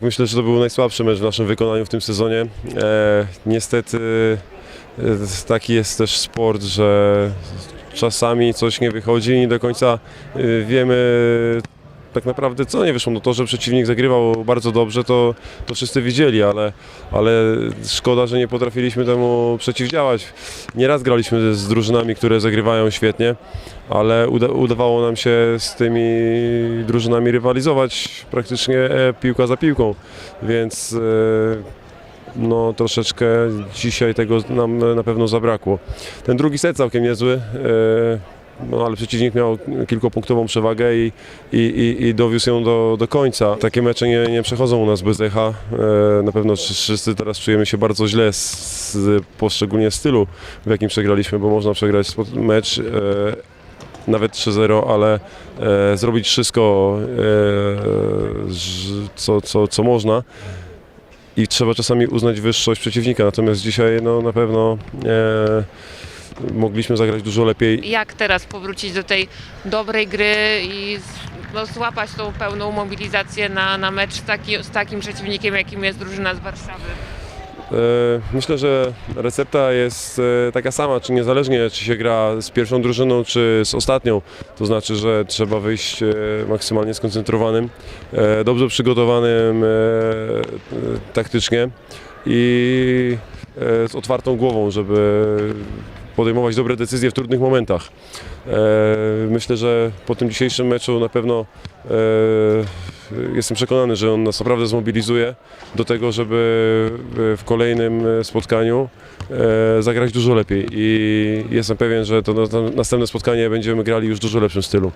Myślę, że to był najsłabszy mecz w naszym wykonaniu w tym sezonie. E, niestety e, taki jest też sport, że czasami coś nie wychodzi i nie do końca e, wiemy tak naprawdę co nie wyszło. No to, że przeciwnik zagrywał bardzo dobrze, to, to wszyscy widzieli, ale, ale szkoda, że nie potrafiliśmy temu przeciwdziałać. Nieraz graliśmy z drużynami, które zagrywają świetnie, ale uda, udawało nam się z tymi drużynami rywalizować praktycznie e, piłka za piłką, więc e, no troszeczkę dzisiaj tego nam na pewno zabrakło. Ten drugi set całkiem niezły, e, no ale przeciwnik miał kilkupunktową przewagę i, i, i, i dowiózł ją do, do końca. Takie mecze nie, nie przechodzą u nas bez echa. E, Na pewno wszyscy teraz czujemy się bardzo źle z, poszczególnie stylu, w jakim przegraliśmy, bo można przegrać mecz e, nawet 3-0, ale e, zrobić wszystko, co, co, co można. I trzeba czasami uznać wyższość przeciwnika, natomiast dzisiaj no, na pewno e, mogliśmy zagrać dużo lepiej. Jak teraz powrócić do tej dobrej gry i no, złapać tą pełną mobilizację na, na mecz z, taki, z takim przeciwnikiem, jakim jest drużyna z Warszawy? E, Myślę, że recepta jest e, taka sama, czy niezależnie czy się gra z pierwszą drużyną, czy z ostatnią. To znaczy, że trzeba wyjść e, maksymalnie skoncentrowanym, dobrze przygotowanym taktycznie i z otwartą głową, żeby podejmować dobre decyzje w trudnych momentach. E, Myślę, że po tym dzisiejszym meczu na pewno e, jestem przekonany, że on nas naprawdę zmobilizuje do tego, żeby w kolejnym spotkaniu e, zagrać dużo lepiej i jestem pewien, że to na- następne spotkanie będziemy grali już w dużo lepszym stylu.